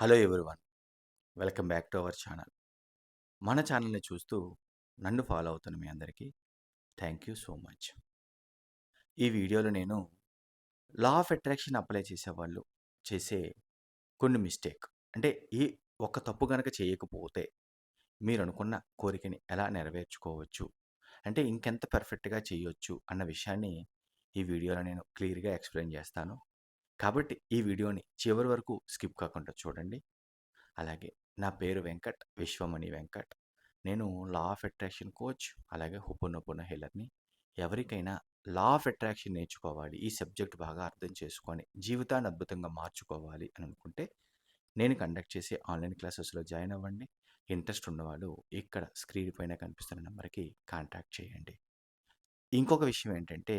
Hello everyone. Welcome back to our channel. మన ఛానల్ని చూస్తూ నన్ను ఫాలో అవుతున్న మీ అందరికీ థ్యాంక్ యూ సో మచ్. ఈ వీడియోలో నేను లా ఆఫ్ అట్రాక్షన్ అప్లై చేసేవాళ్ళు చేసే కొన్ని మిస్టేక్. అంటే ఈ ఒక తప్పు కనుక చేయకపోతే మీరు అనుకున్న కోరికని ఎలా నెరవేర్చుకోవచ్చు? అంటే ఇంకెంత పర్ఫెక్ట్గా చేయొచ్చు అన్న విషయాన్ని ఈ వీడియోలో నేను క్లియర్గా ఎక్స్ప్లెయిన్ చేస్తాను. కాబట్టి ఈ వీడియోని చివరి వరకు స్కిప్ కాకుండా చూడండి. అలాగే నా పేరు వెంకట్ విశ్వమణి వెంకట్. నేను లా ఆఫ్ అట్రాక్షన్ కోచ్ అలాగే హుపునొపున హెలర్ని ఎవరికైనా లా ఆఫ్ అట్రాక్షన్ నేర్చుకోవాలి ఈ సబ్జెక్ట్ బాగా అర్థం చేసుకొని జీవితాన్ని అద్భుతంగా మార్చుకోవాలి అని అనుకుంటే నేను కండక్ట్ చేసే ఆన్లైన్ క్లాసెస్లో జాయిన్ అవ్వండి. ఇంట్రెస్ట్ ఉన్నవాళ్ళు ఇక్కడ స్క్రీన్ పైన కనిపిస్తున్న నెంబర్కి కాంటాక్ట్ చేయండి. ఇంకొక విషయం ఏంటంటే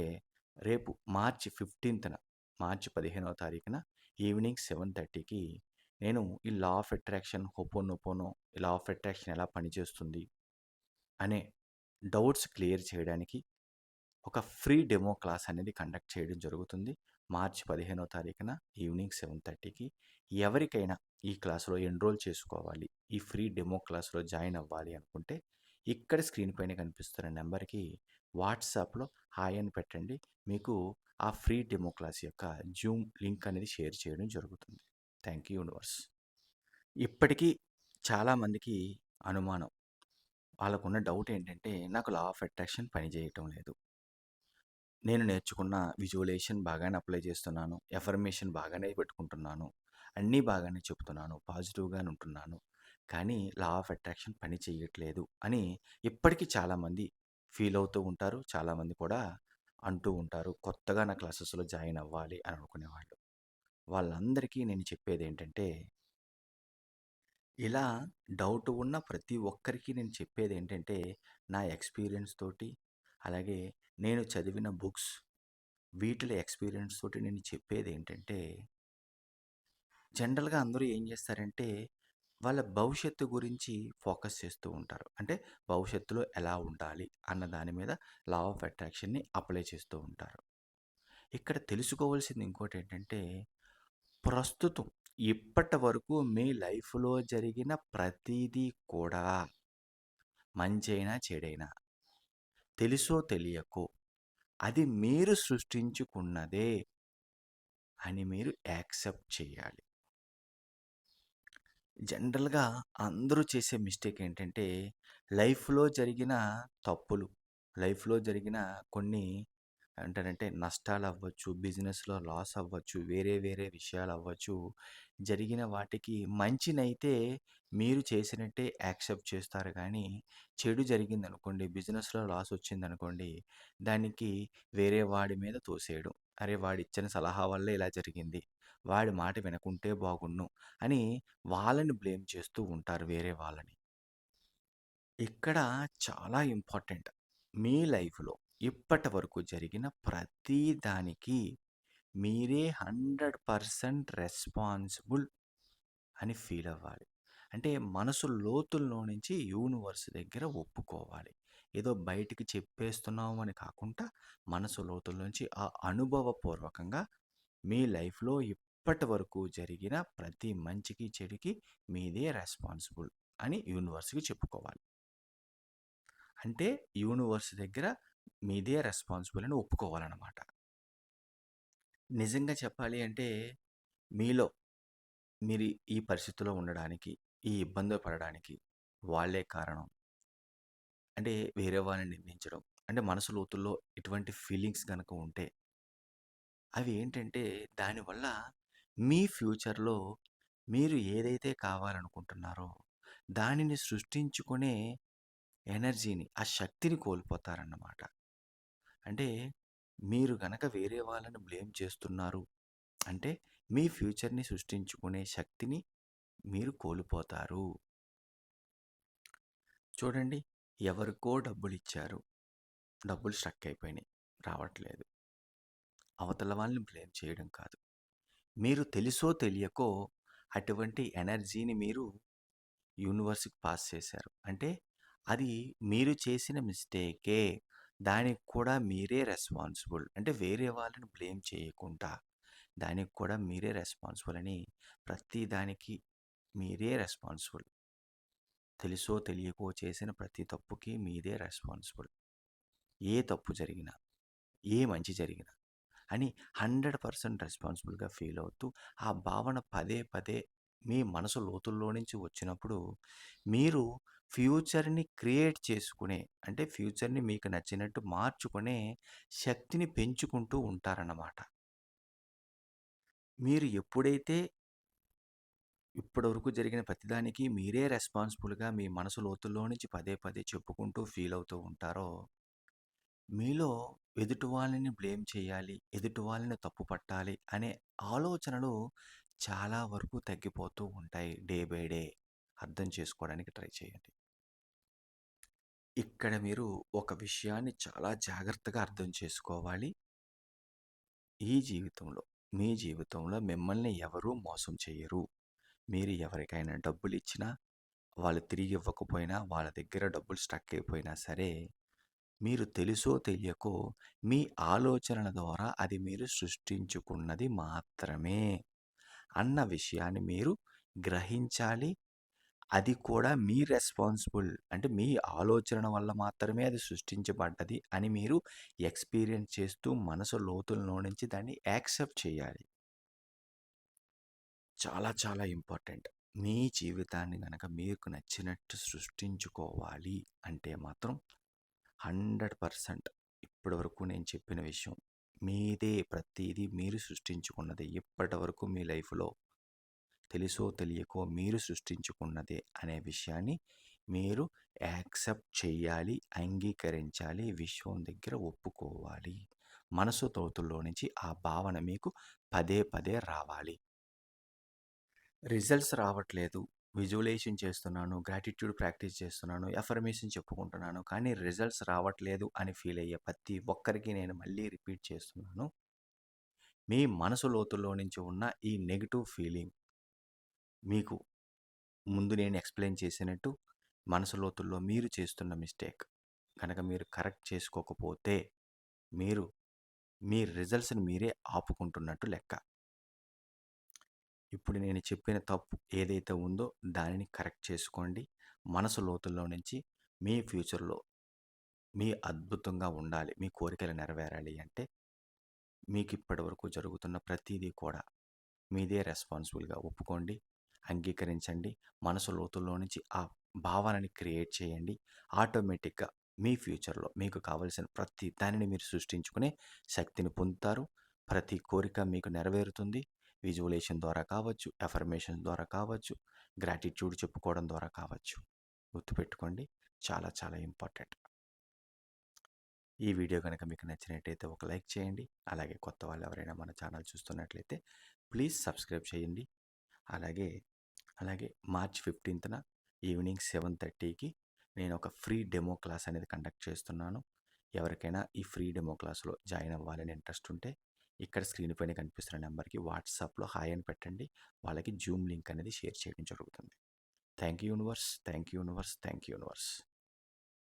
రేపు మార్చి ఫిఫ్టీన్త్న మార్చి పదిహేనవ తారీఖున ఈవినింగ్ సెవెన్ థర్టీకి నేను ఈ లా ఆఫ్ అట్రాక్షన్ హోపోనోపోనో ఈ లా ఆఫ్ అట్రాక్షన్ ఎలా పనిచేస్తుంది అనే డౌట్స్ క్లియర్ చేయడానికి ఒక ఫ్రీ డెమో క్లాస్ అనేది కండక్ట్ చేయడం జరుగుతుంది మార్చి పదిహేనవ తారీఖున ఈవినింగ్ సెవెన్ థర్టీకి. ఎవరికైనా ఈ క్లాస్లో ఎన్రోల్ చేసుకోవాలి ఈ ఫ్రీ డెమో క్లాస్లో జాయిన్ అవ్వాలి అనుకుంటే ఇక్కడ స్క్రీన్ పైన కనిపిస్తున్న నెంబర్కి వాట్సాప్లో హాయ్ అని పెట్టండి. మీకు ఆ ఫ్రీ డెమో క్లాస్ యొక్క జూమ్ లింక్ అనేది షేర్ చేయడం జరుగుతుంది. Thank you universe. ఇప్పటికీ చాలామందికి అనుమానం. వాళ్ళకున్న డౌట్ ఏంటంటే నాకు లా ఆఫ్ అట్రాక్షన్ పనిచేయటం లేదు. నేను నేర్చుకున్న విజువలేషన్ బాగానే అప్లై చేస్తున్నాను. ఎఫర్మేషన్ బాగానే పెట్టుకుంటున్నాను. అన్నీ బాగానే చెప్తున్నాను. పాజిటివ్గానే ఉంటున్నాను. కానీ లా ఆఫ్ అట్రాక్షన్ పని చేయట్లేదు అని ఇప్పటికీ చాలామంది ఫీల్ అవుతూ ఉంటారు. చాలామంది కూడా అంటూ ఉంటారు. కొత్తగా నా క్లాసెస్లో జాయిన్ అవ్వాలి అని అనుకునేవాళ్ళు వాళ్ళందరికీ నేను చెప్పేది ఏంటంటే ఇలా డౌట్ ఉన్న ప్రతి ఒక్కరికి నేను చెప్పేది ఏంటంటే నా ఎక్స్పీరియన్స్ తోటి అలాగే నేను చదివిన బుక్స్ వీటిలో ఎక్స్పీరియన్స్ తోటి నేను చెప్పేది ఏంటంటే జనరల్గా అందరూ ఏం చేస్తారంటే వాళ్ళ భవిష్యత్తు గురించి ఫోకస్ చేస్తూ ఉంటారు. అంటే భవిష్యత్తులో ఎలా ఉండాలి అన్న దాని మీద లా ఆఫ్ అట్రాక్షన్ని అప్లై చేస్తూ ఉంటారు. ఇక్కడ తెలుసుకోవాల్సింది ఇంకోటి ఏంటంటే ప్రస్తుతం ఇప్పటి వరకు మీ లైఫ్లో జరిగిన ప్రతిదీ కూడా మంచైనా చెడైనా తెలుసో తెలియకో అది మీరు సృష్టించుకున్నదే అని మీరు యాక్సెప్ట్ చేయాలి. జనరల్గా అందరూ చేసే మిస్టేక్ ఏంటంటే లైఫ్లో జరిగిన తప్పులు లైఫ్లో జరిగిన కొన్ని అంటారంటే నష్టాలు అవ్వచ్చు బిజినెస్లో లాస్ అవ్వచ్చు వేరే వేరే విషయాలు అవ్వచ్చు జరిగిన వాటికి మంచినైతే మీరు చేసినట్టే యాక్సెప్ట్ చేస్తారు కానీ చెడు జరిగింది అనుకోండి బిజినెస్లో లాస్ వచ్చింది అనుకోండి దానికి వేరే వాడి మీద తోసేయడం. అరే! వాడిచ్చిన సలహా వల్లే ఇలా జరిగింది. వాడి మాట వినకుంటే బాగుండు అని వాళ్ళని బ్లేమ్ చేస్తూ ఉంటారు వేరే వాళ్ళని. ఇక్కడ చాలా ఇంపార్టెంట్ మీ లైఫ్లో ఇప్పటి వరకు జరిగిన ప్రతి దానికి మీరే హండ్రెడ్ పర్సెంట్ రెస్పాన్సిబుల్ అని ఫీల్ అవ్వాలి అంటే మనసు లోతుల్లో నుంచి యూనివర్స్ దగ్గర ఒప్పుకోవాలి. ఏదో బయటికి చెప్పేస్తున్నాం అని కాకుండా మనసు లోతుల నుంచి ఆ అనుభవపూర్వకంగా మీ లైఫ్లో ఇప్పటి వరకు జరిగిన ప్రతి మంచికి చెడుకి మీదే రెస్పాన్సిబుల్ అని యూనివర్స్కి చెప్పుకోవాలి. అంటే యూనివర్స్ దగ్గర మీదే రెస్పాన్సిబుల్ అని ఒప్పుకోవాలన్నమాట. నిజంగా చెప్పాలి అంటే మీలో మీరు ఈ పరిస్థితిలో ఉండడానికి ఈ ఇబ్బంది పడడానికి వాళ్ళే కారణం. అంటే వేరే వాళ్ళని నిర్ణయించడం. అంటే మనసు లోతుల్లో ఇటువంటి ఫీలింగ్స్ కనుక ఉంటే అవి ఏంటంటే దానివల్ల మీ ఫ్యూచర్లో మీరు ఏదైతే కావాలనుకుంటున్నారో దానిని సృష్టించుకునే ఎనర్జీని ఆ శక్తిని కోల్పోతారన్నమాట. అంటే మీరు గనక వేరే వాళ్ళని బ్లేమ్ చేస్తున్నారు అంటే మీ ఫ్యూచర్ని సృష్టించుకునే శక్తిని మీరు కోల్పోతారు. చూడండి. ఎవరికో డబ్బులు ఇచ్చారు డబ్బులు స్ట్రక్ అయిపోయినాయి రావట్లేదు. అవతల వాళ్ళని బ్లేమ్ చేయడం కాదు. మీరు తెలుసో తెలియకో అటువంటి ఎనర్జీని మీరు యూనివర్స్కి పాస్ చేశారు. అంటే అది మీరు చేసిన మిస్టేకే. దానికి కూడా మీరే రెస్పాన్సిబుల్. అంటే వేరే వాళ్ళని బ్లేమ్ చేయకుండా దానికి కూడా మీరే రెస్పాన్సిబుల్ అని ప్రతి దానికి మీరే రెస్పాన్సిబుల్. తెలుసో తెలియకో చేసిన ప్రతి తప్పుకి మీదే రెస్పాన్సిబుల్. ఏ తప్పు జరిగినా ఏ మంచి జరిగినా అని హండ్రెడ్ పర్సెంట్ రెస్పాన్సిబుల్గా ఫీల్ అవుతూ ఆ భావన పదే పదే మీ మనసు లోతుల్లో నుంచి వచ్చినప్పుడు మీరు ఫ్యూచర్ని క్రియేట్ చేసుకునే అంటే ఫ్యూచర్ని మీకు నచ్చినట్టు మార్చుకునే శక్తిని పెంచుకుంటూ ఉంటారన్నమాట. మీరు ఎప్పుడైతే ఇప్పటివరకు జరిగిన ప్రతిదానికి మీరే రెస్పాన్సిబుల్గా మీ మనసు లోతుల్లో నుంచి పదే పదే చెప్పుకుంటూ ఫీల్ అవుతూ ఉంటారో మీలో ఎదుటి వాళ్ళని బ్లేమ్ చేయాలి ఎదుటి వాళ్ళని తప్పు పట్టాలి అనే ఆలోచనలు చాలా వరకు తగ్గిపోతూ ఉంటాయి డే బై డే. అర్థం చేసుకోవడానికి ట్రై చేయండి. ఇక్కడ మీరు ఒక విషయాన్ని చాలా జాగ్రత్తగా అర్థం చేసుకోవాలి. ఈ జీవితంలో మీ జీవితంలో మిమ్మల్ని ఎవరూ మోసం చేయరు. మీరు ఎవరికైనా డబ్బులు ఇచ్చినా వాళ్ళు తిరిగి ఇవ్వకపోయినా వాళ్ళ దగ్గర డబ్బులు స్టక్ అయిపోయినా సరే మీరు తెలుసో తెలియకో మీ ఆలోచనల ద్వారా అది మీరు సృష్టించుకున్నది మాత్రమే అన్న విషయాన్ని మీరు గ్రహించాలి. అది కూడా మీ రెస్పాన్సిబుల్ అంటే మీ ఆలోచన వల్ల మాత్రమే అది సృష్టించబడ్డది అని మీరు ఎక్స్పీరియన్స్ చేస్తూ మనసు లోతుల్లో నుంచి దాన్ని యాక్సెప్ట్ చేయాలి. చాలా చాలా ఇంపార్టెంట్. మీ జీవితాన్ని కనుక మీకు నచ్చినట్టు సృష్టించుకోవాలి అంటే మాత్రం హండ్రెడ్ పర్సెంట్ ఇప్పటి వరకు నేను చెప్పిన విషయం మీదే ప్రతిదీ మీరు సృష్టించుకున్నది ఇప్పటి వరకు మీ లైఫ్లో తెలుసో తెలియకో మీరు సృష్టించుకున్నదే అనే విషయాన్ని మీరు యాక్సెప్ట్ చేయాలి అంగీకరించాలి విశ్వం దగ్గర ఒప్పుకోవాలి. మనసు తోతుల్లో నుంచి ఆ భావన మీకు పదే పదే రావాలి. రిజల్ట్స్ రావట్లేదు. విజువలైజేషన్ చేస్తున్నాను గ్రాటిట్యూడ్ ప్రాక్టీస్ చేస్తున్నాను ఎఫర్మేషన్ చెప్పుకుంటున్నాను. కానీ రిజల్ట్స్ రావట్లేదు అని ఫీల్ అయ్యే ప్రతి ఒక్కరికి నేను మళ్ళీ రిపీట్ చేస్తున్నాను. మీ మనసు లోతుల్లో నుంచి ఉన్న ఈ నెగిటివ్ ఫీలింగ్ మీకు ముందు నేను ఎక్స్ప్లెయిన్ చేసినట్టు మనసు లోతుల్లో మీరు చేస్తున్న మిస్టేక్ కనుక మీరు కరెక్ట్ చేసుకోకపోతే మీరు మీ రిజల్ట్స్ని మీరే ఆపుకుంటున్నట్టు లెక్క. ఇప్పుడు నేను చెప్పిన తప్పు ఏదైతే ఉందో దానిని కరెక్ట్ చేసుకోండి. మనసు లోతుల్లో నుంచి మీ ఫ్యూచర్లో మీ అద్భుతంగా ఉండాలి. మీ కోరికలు నెరవేరాలి అంటే మీకు ఇప్పటివరకు జరుగుతున్న ప్రతిదీ కూడా మీదే రెస్పాన్సిబుల్గా ఒప్పుకోండి అంగీకరించండి. మనసు లోతుల్లో నుంచి ఆ భావనని క్రియేట్ చేయండి. ఆటోమేటిక్గా మీ ఫ్యూచర్లో మీకు కావలసిన ప్రతి దానిని మీరు సృష్టించుకునే శక్తిని పొందుతారు. ప్రతి కోరిక మీకు నెరవేరుతుంది. విజువలేషన్ ద్వారా కావచ్చు ఎఫర్మేషన్ ద్వారా కావచ్చు గ్రాటిట్యూడ్ చెప్పుకోవడం ద్వారా కావచ్చు. గుర్తుపెట్టుకోండి చాలా చాలా ఇంపార్టెంట్. ఈ వీడియో కనుక మీకు నచ్చినట్టయితే ఒక లైక్ చేయండి. అలాగే కొత్త వాళ్ళు ఎవరైనా మన ఛానల్ చూస్తున్నట్లయితే ప్లీజ్ సబ్స్క్రైబ్ చేయండి. అలాగే అలాగే మార్చ్ ఫిఫ్టీన్త్న ఈవినింగ్ సెవెన్ థర్టీకి నేను ఒక ఫ్రీ డెమో క్లాస్ అనేది కండక్ట్ చేస్తున్నాను. ఎవరికైనా ఈ ఫ్రీ డెమో క్లాస్లో జాయిన్ అవ్వాలని ఇంట్రెస్ట్ ఉంటే ఇక్కడ స్క్రీన్ పైన కనిపిస్తున్న నెంబర్కి వాట్సాప్లో హాయ్ అని పెట్టండి. వాళ్ళకి జూమ్ లింక్ అనేది షేర్ చేయడం జరుగుతుంది. Thank you universe thank you universe thank you universe.